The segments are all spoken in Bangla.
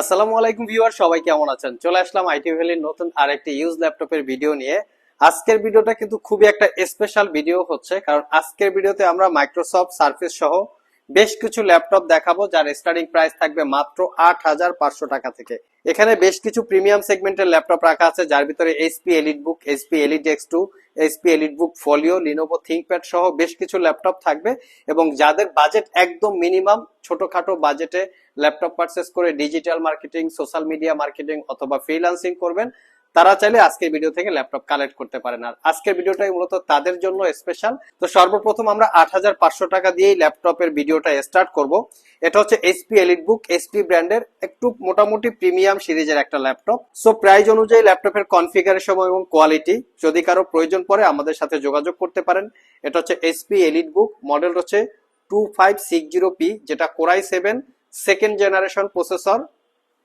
আসসালামু আলাইকুম ভিউয়ার, সবাই কেমন আছেন? চলে আসলাম আইটি ভ্যালির নতুন আরেকটি ইউজ ল্যাপটপের ভিডিও নিয়ে। আজকের ভিডিওটা কিন্তু খুবই একটা স্পেশাল ভিডিও হচ্ছে, কারণ আজকের ভিডিওতে আমরা মাইক্রোসফট সার্ফেস সহ বেশ কিছু ল্যাপটপ দেখাবো, যার স্টার্টিং প্রাইস থাকবে মাত্র আট হাজার পাঁচশো টাকা থেকে। এখানে বেশ কিছু প্রিমিয়াম সেগমেন্টের ল্যাপটপ রাখা আছে, যার ভিতরে HP elite book HP elite x two HP elite book folio Lenovo ThinkPad সহ বেশ কিছু ল্যাপটপ থাকবে এবং যাদের বাজেট একদম মিনিমাম ছোটখাটো বাজেটে ল্যাপটপ পারচেস করে digital marketing social media marketing অথবা ফ্রিলান্সিং করবেন তারা চাইলে আজকের ভিডিও থেকে ল্যাপটপ কালেক্ট করতে পারেন। আর আজকের ভিডিওটাই মূলত তাদের জন্য স্পেশাল তো সর্বপ্রথম আমরা আট হাজার পাঁচশো টাকা দিয়েই ল্যাপটপের ভিডিওটা স্টার্ট করব। এটা হচ্ছে এইচপি এলিট বুক এইচপি ব্র্যান্ডের একটু মোটামুটি প্রিমিয়াম সিরিজের একটা ল্যাপটপ সো প্রাইস অনুযায়ী ল্যাপটপের কনফিগারেশন এবং কোয়ালিটি যদি কারও প্রয়োজন পড়ে আমাদের সাথে যোগাযোগ করতে পারেন। এটা হচ্ছে এইচপি এলিট বুক মডেল হচ্ছে two five six zero P যেটা core i seven second generation processor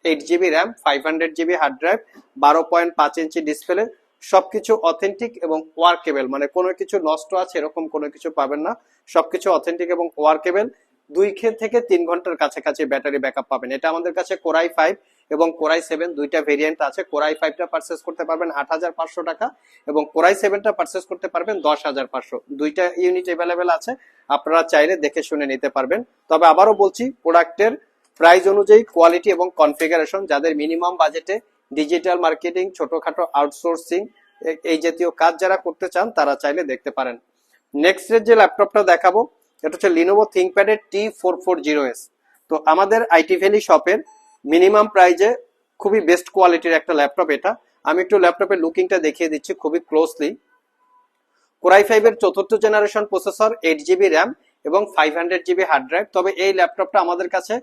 eight GB RAM five hundred GB hard drive বারো পয়েন্ট পাঁচ ইঞ্চি ডিসপ্লে সবকিছু অথেন্টিক এবং ওয়ার্কেবল মানে কোনো কিছু নষ্ট আছে, এরকম কোনো কিছু পাবেন না। সবকিছু অথেন্টিক এবং ওয়ার্কেবল দুই থেকে তিন ঘণ্টার কাছাকাছি ব্যাটারি ব্যাকআপ পাবেন। এটা আমাদের কাছে কোরাই ফাইভ এবং কোরাই সেভেন দুইটা ভেরিয়েন্ট আছে। কোরাই ফাইভটা পারচেস করতে পারবেন আট হাজার পাঁচশো টাকা এবং কোরাই সেভেনটা পারচেস করতে পারবেন দশ হাজার পাঁচশো। দুইটা ইউনিট অ্যাভেলেবেল আছে। আপনারা চাইলে দেখে শুনে নিতে পারবেন। তবে আবারও বলছি প্রোডাক্টের প্রাইস অনুযায়ী কোয়ালিটি এবং কনফিগারেশন, যাদের মিনিমাম বাজেটে ডিজিটাল মার্কেটিং, ছোটখাটো আউটসোর্সিং এই জাতীয় কাজ যারা করতে চান, তারা চাইলে দেখতে পারেন। নেক্সট যে ল্যাপটপটা দেখাবো, এটা হচ্ছে Lenovo থিঙ্কপ্যাডের T four four zero S তো আমাদের আইটি ভ্যালি শপের মিনিমাম প্রাইজে খুবই বেস্ট কোয়ালিটির একটা ল্যাপটপ এটা। আমি একটু ল্যাপটপের লুকিংটা দেখিয়ে দিচ্ছি খুবই ক্লোজলি। কোরাই ফাইভের চতুর্থ generation processor eight GB RAM এবং five hundred GB hard drive তবে এই ল্যাপটপটা আমাদের কাছে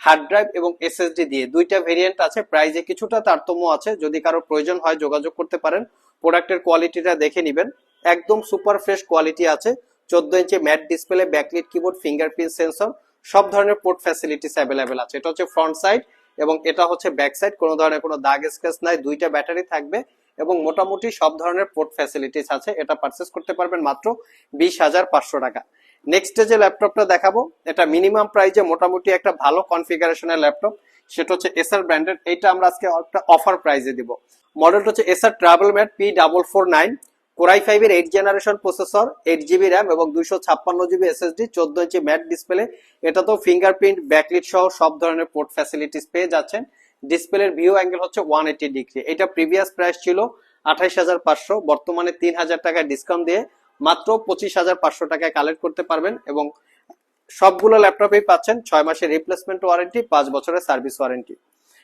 হার্ড ড্রাইভ এবং এসএসডি দিয়ে। দুইটা ভেরিয়েন্ট আছে প্রাইজে কিছুটা তারতম্য আছে, যদি কারও প্রয়োজন হয় যোগাযোগ করতে পারেন। প্রোডাক্টের কোয়ালিটিটা দেখে নেবেন। একদম সুপার ফ্রেশ কোয়ালিটি আছে। চোদ্দ inch matte display backlit keyboard fingerprint sensor সব ধরনের পোর্ট ফ্যাসিলিটিস অ্যাভেলেবেল আছে। এটা হচ্ছে ফ্রন্ট সাইড এবং এটা হচ্ছে ব্যাক সাইড কোনো ধরনের কোনো দাগ স্কেচ নাই, দুইটা ব্যাটারি থাকবে এবং মোটামুটি সব ধরনের পোর্ট ফ্যাসিলিটিস আছে। এটা পারচেস করতে পারবেন মাত্র বিশ হাজার পাঁচশো টাকা। নেক্সট যে ল্যাপটপটা দেখাবো, এটা মিনিমাম প্রাইজে মোটামুটি একটা ভালো কনফিগারেশনের ল্যাপটপ সেটা হচ্ছে এসআর ব্র্যান্ডের এইটা আমরা আজকে একটা অফার প্রাইজে দিব। মডেলটা হচ্ছে SR travel matte P double four nine core i ফাইভের eight generation processor eight GB RAM এবং দুইশো ছাপ্পান্ন জিবি এসএসডি চোদ্দ ইঞ্চি ম্যাট ডিসপ্লে এটা তো ফিঙ্গারপ্রিন্ট ব্যাকলিট সহ সব ধরনের পোর্ট ফ্যাসিলিটিস পেয়ে যাচ্ছেন। ডিসপ্লের ভিউ অ্যাঙ্গেল হচ্ছে ওয়ান এইটি ডিগ্রি এটা প্রিভিয়াস প্রাইস ছিল আঠাইশ হাজার পাঁচশো, বর্তমানে তিন হাজার টাকা ডিসকাউন্ট দিয়ে মাত্র পঁচিশ হাজার পাঁচশো টাকায় কালেক্ট করতে পারবেন এবং সবগুলো ল্যাপটপেই পাচ্ছেন ছয় মাসের রিপ্লেসমেন্ট ওয়ারেন্টি পাঁচ বছরের সার্ভিস ওয়ারেন্টি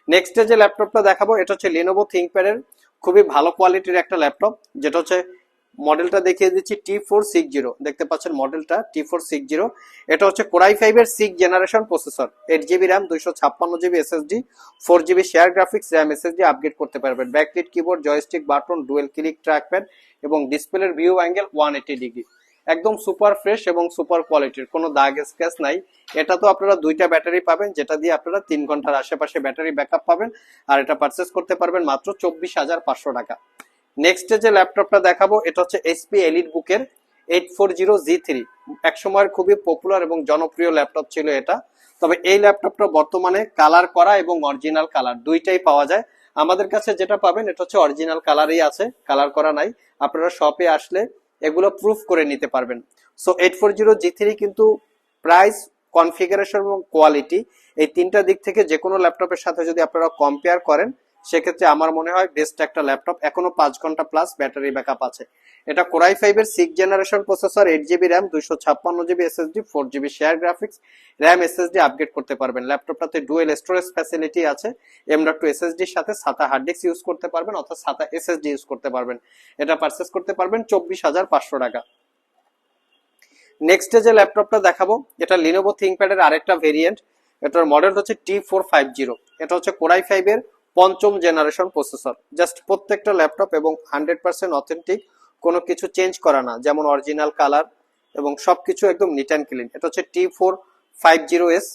নেক্সট যে ল্যাপটপটা দেখাবো, এটা হচ্ছে লিনোভো থিঙ্কপ্যাডের খুবই ভালো কোয়ালিটির একটা ল্যাপটপ, যেটা হচ্ছে মডেলটা দেখিয়ে দিচ্ছি টি ফোর সিক্স জিরো দেখতে পাচ্ছেন মডেলটা টি ফোর সিক্স জিরো এটা হচ্ছে কোরাই ফাইভ এর six generation processor eight GB RAM দুইশো ছাপ্পান্ন GB SSD four GB share graphics RAM SSD upgrade করতে পারবেন। Backlit keyboard joystick button dual click trackpad এবং ডিসপ্লের view angle one eighty degree একদম সুপার ফ্রেশ এবং সুপার কোয়ালিটির কোনো দাগ স্ক্যাচ নাই। এটা তো আপনারা দুইটা ব্যাটারি পাবেন, যেটা দিয়ে আপনারা তিন ঘণ্টার আশেপাশে ব্যাটারি ব্যাকআপ পাবেন। আর এটা পারচেস করতে পারবেন মাত্র চব্বিশ হাজার পাঁচশো টাকা। নেক্সট যে ল্যাপটপটা দেখাবো, এটা হচ্ছে এসপি এলিট বুকের eight four zero G three এক সময়ের খুবই পপুলার এবং জনপ্রিয় ল্যাপটপ ছিল এটা। তবে এই ল্যাপটপটা বর্তমানে কালার করা এবং অরিজিনাল কালার দুইটাই পাওয়া যায়। আমাদের কাছে যেটা পাবেন, এটা হচ্ছে অরিজিনাল কালারই আছে কালার করা নাই। আপনারা শপে আসলে এগুলো প্রুফ করে নিতে পারবেন। So eight four zero G three কিন্তু প্রাইস কনফিগারেশন এবং কোয়ালিটি এই তিনটা দিক থেকে যে কোনো ল্যাপটপের সাথে যদি আপনারা কম্পেয়ার করেন সেক্ষেত্রে আমার মনে হয় বেস্ট একটা ল্যাপটপ এখনও পাঁচ ঘণ্টা প্লাস ব্যাটারি ব্যাকআপ আছে। এটা কোরাই ফাইভ এর six generation processor eight GB RAM দুইশো ছাপ্পান্ন GB SSD four GB share graphics RAM SSD upgrade করতে পারবেন। ল্যাপটপটাতে ডুয়েল স্টোরেজ ফ্যাসিলিটি আছে এম ডট টু এসএসডির সাথে সাতা হার্ড ডিস্ক ইউজ করতে পারবেন, অর্থাৎ সাতা এসএসডি ইউজ করতে পারবেন। এটা পারচেস করতে পারবেন চব্বিশ হাজার পাঁচশো টাকা। নেক্সট যে ল্যাপটপটা দেখাবো, এটা লিনোভো থিঙ্কপ্যাডের আরেকটা ভেরিয়েন্ট এটার মডেল হচ্ছে টি ফোর ফাইভ জিরো এটা হচ্ছে কোরাই ফাইভ এর পঞ্চম জেনারেশন প্রসেসর। জাস্ট প্রত্যেকটা ল্যাপটপ এবং হান্ড্রেড পার্সেন্ট অথেন্টিক কোনো কিছু চেঞ্জ করা না, যেমন অরিজিনাল কালার এবং সবকিছু একদম নিট অ্যান্ড ক্লিন এটা হচ্ছে T four five zero S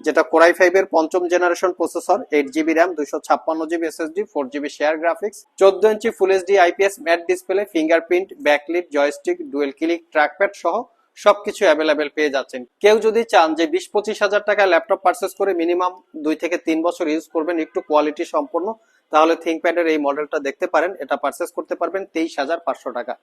যেটা কোরাই ফাইভ এর পঞ্চম generation processor eight GB RAM দুশো ছাপ্পান্ন GB SSD four GB share graphics চোদ্দ inch full HD IPS matte display fingerprint backlit joystick dual click trackpad সহ সবকিছু অ্যাভেলেবেল পেয়ে যাচ্ছেন। কেউ যদি চান যে বিশ পঁচিশ হাজার টাকা ল্যাপটপ পারচেস করে মিনিমাম দুই থেকে তিন বছর ইউজ করবেন, একটু কোয়ালিটি সম্পন্ন, তাহলে থিঙ্কপ্যাডের এই মডেলটা দেখতে পারেন, এটা পারচেস করতে পারবেন তেইশ হাজার পাঁচশো টাকা।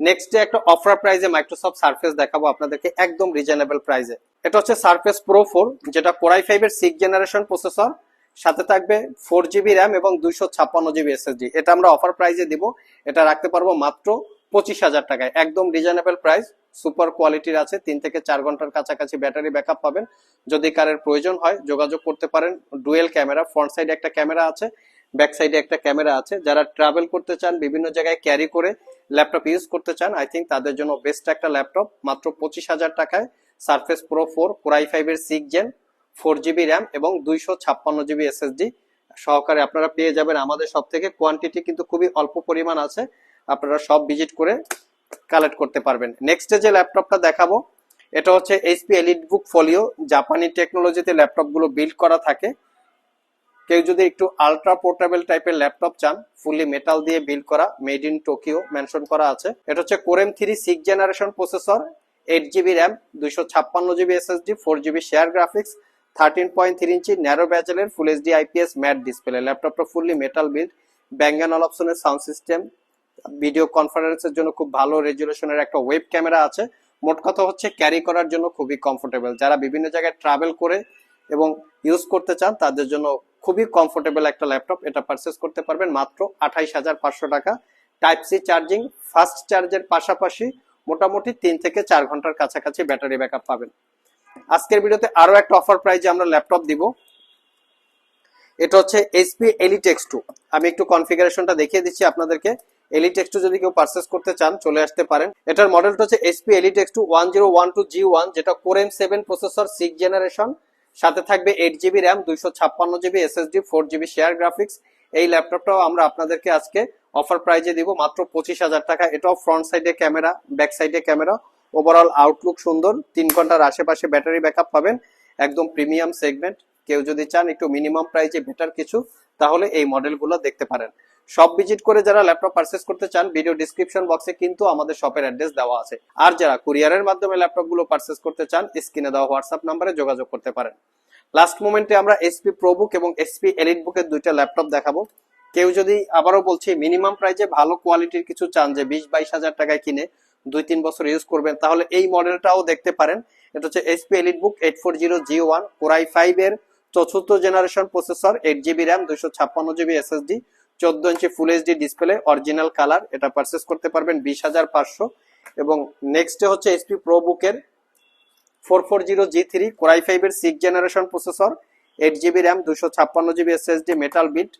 নেক্সট ডে একটা অফার প্রাইজে মাইক্রোসফট সার্ফেস দেখাবো আপনাদেরকে একদম রিজনেবল প্রাইজে এটা হচ্ছে সার্ফেস প্রো ফোর যেটা কোরাই ফাইভ এর সিক্স জেনারেশন প্রসেসর সাথে থাকবে ফোর জিবি র্যাম এবং দুইশো ছাপ্পান্ন জিবি এসএসডি এটা আমরা অফার প্রাইজে দিব, এটা রাখতে পারব মাত্র পঁচিশ হাজার টাকায়, একদম রিজনেবল প্রাইস সুপার কোয়ালিটির আছে, তিন থেকে চার ঘণ্টার কাছাকাছি ব্যাটারি ব্যাকআপ পাবেন। যদি কারের প্রয়োজন হয়, যোগাযোগ করতে পারেন। ডুয়েল ক্যামেরা, ফ্রন্ট সাইডে একটা ক্যামেরা আছে, ব্যাক সাইডে একটা ক্যামেরা আছে। যারা ট্রাভেল করতে চান, বিভিন্ন জায়গায় ক্যারি করে ল্যাপটপ ইউজ করতে চান আই থিঙ্ক তাদের জন্য বেস্ট একটা ল্যাপটপ মাত্র পঁচিশ হাজার টাকায় Surface Pro four core i five এর six gen four GB RAM এবং দুইশো ছাপ্পান্ন জিবি এসএসডি সহকারে আপনারা পেয়ে যাবেন। আমাদের সব থেকে কোয়ান্টিটি কিন্তু খুবই অল্প পরিমাণ আছে। আপনারা সব ভিজিট করে কালেক্ট করতে পারবেন। নেক্সটে যে ল্যাপটপটা দেখাবো, এটা হচ্ছে এইচপি এলিট বুক ফোলিও জাপানি টেকনোলজিতে ল্যাপটপগুলো বিল্ড করা থাকে। কেউ যদি একটু আলট্রা পোর্টেবল টাইপের ল্যাপটপ চান ফুলি মেটাল দিয়ে বিল্ড করা মেড ইন টোকিও মেনশন করা আছে। এটা হচ্ছে core i three six generation processor eight GB RAM দুইশো ছাপ্পান্ন GB SSD four GB share graphics thirteen point three inch narrow ব্যাচেলের full HD IPS matte display ল্যাপটপটা ফুললি মেটাল বিল্ড ব্যাঙ্গান অল অপশনের সাউন্ড সিস্টেম ভিডিও কনফারেন্সের জন্য খুব ভালো রেজুলেশনের একটা ওয়েব ক্যামেরা আছে। মোট কথা হচ্ছে ক্যারি করার জন্য খুবই কমফোর্টেবল যারা বিভিন্ন জায়গায় ট্রাভেল করে এবং ইউজ করতে চান, তাদের জন্য খুবই কমফোর্টেবল একটা ল্যাপটপ এটা পারচেস করতে পারবেন মাত্র আঠাইশ হাজার পাঁচশো টাকা। টাইপ সি চার্জিং ফাস্ট চার্জের পাশাপাশি মোটামুটি তিন থেকে চার ঘণ্টার কাছাকাছি ব্যাটারি ব্যাকআপ পাবেন। আজকের ভিডিওতে আরও একটা অফার প্রাইজে আমরা ল্যাপটপ দিব। এটা হচ্ছে এইচপি এলিটেক্স টু আমি একটু কনফিগারেশনটা দেখিয়ে দিচ্ছি আপনাদেরকে। এলিটেক্স টু যদি কেউ পারচেস করতে চান, চলে আসতে পারেন। এটার মডেলটা হচ্ছে HP elite x two one zero one two G one যেটা core i seven processor six generation সাথে থাকবে এইট জিবি র্যাম দুইশো ছাপ্পান্ন GB SSD four GB share graphics এই ল্যাপটপটাও আমরা আপনাদেরকে আজকে অফার প্রাইজে দিব মাত্র পঁচিশ হাজার টাকা। এটাও ফ্রন্ট সাইডে ক্যামেরা ব্যাক সাইডে ক্যামেরা ওভারঅল আউটলুক সুন্দর। তিন ঘণ্টার আশেপাশে ব্যাটারি ব্যাকআপ পাবেন। একদম প্রিমিয়াম সেগমেন্ট কেউ যদি চান একটু মিনিমাম প্রাইজে বেটার কিছু, তাহলে এই মডেলগুলো দেখতে পারেন। সব ভিজিট করে যারা ল্যাপটপ পারচেস করতে চান ভিডিও ডিসক্রিপশন বক্সে কিন্তু আমাদের শপের অ্যাড্রেস দেওয়া আছে। আর যারা কুরিয়ারের মাধ্যমে ল্যাপটপগুলো পারচেস করতে চান স্ক্রিনে দেওয়া হোয়াটসঅ্যাপ নাম্বারে যোগাযোগ করতে পারেন। লাস্ট মোমেন্টে আমরা এসপি প্রোবুক এবং এসপি এলিট বুকের দুইটা ল্যাপটপ দেখাবো। কেউ যদি আবারও বলছি মিনিমাম প্রাইজে ভালো কোয়ালিটির কিছু চান যে বিশ বাইশ হাজার টাকায় কিনে দুই তিন বছর ইউজ করবেন, তাহলে এই মডেলটাও দেখতে পারেন। এটা হচ্ছে HP elite book eight four zero G one core i five এর চতুর্থ generation processor eight GB RAM দুইশো ছাপ্পান্ন জিবি এসএসডি চোদ্দ inch full HD display original colour এটা পারচেস করতে পারবেন বিশ হাজার পাঁচশো। এবং নেক্সটে হচ্ছে এসপি প্রো বুকের four four zero G three core i five এর six generation processor eight GB RAM দুশো ছাপ্পান্ন জিবি এসএসডি মেটাল বিট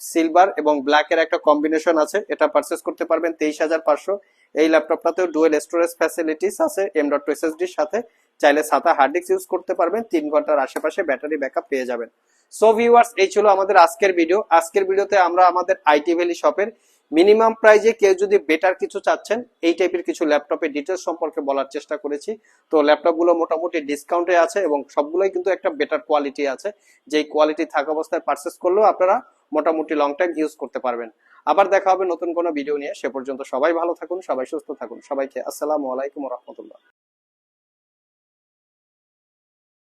সিলভার এবং ব্ল্যাক এর একটা কম্বিনেশন আছে, এটা পারচেস করতে পারবেন তেইশ হাজার পাঁচশো। এই ল্যাপটপটাতেও ডুয়েল স্টোরেজ ফ্যাসিলিটিস আছে এম ডট এসএসডির সাথে। চাইলে সাতা হার্ড ডিস্ক ইউজ করতে পারবেন, তিন ঘণ্টার আশেপাশে ব্যাটারি ব্যাকআপ পেয়ে যাবেন। সো ভিউয়ার্স এই ছিল আমাদের আজকের ভিডিও আজকের ভিডিওতে আমরা আমাদের আইটি ভ্যালি শপের মিনিমাম প্রাইজে কেউ যদি বেটার কিছু চাচ্ছেন, এই টাইপের কিছু ল্যাপটপের ডিটেলস সম্পর্কে বলার চেষ্টা করেছি। তো ল্যাপটপগুলো মোটামুটি ডিসকাউন্টে আছে এবং সবগুলোই কিন্তু একটা বেটার কোয়ালিটি আছে। যেই কোয়ালিটি থাকা অবস্থায় পারচেস করলেও আপনারা মোটামুটি লং টাইম ইউজ করতে পারবেন। আবার দেখা হবে নতুন কোনো ভিডিও নিয়ে। সে পর্যন্ত সবাই ভালো থাকুন, সবাই সুস্থ থাকুন। সবাইকে আসসালামু আলাইকুম রহমতুল্লাহ।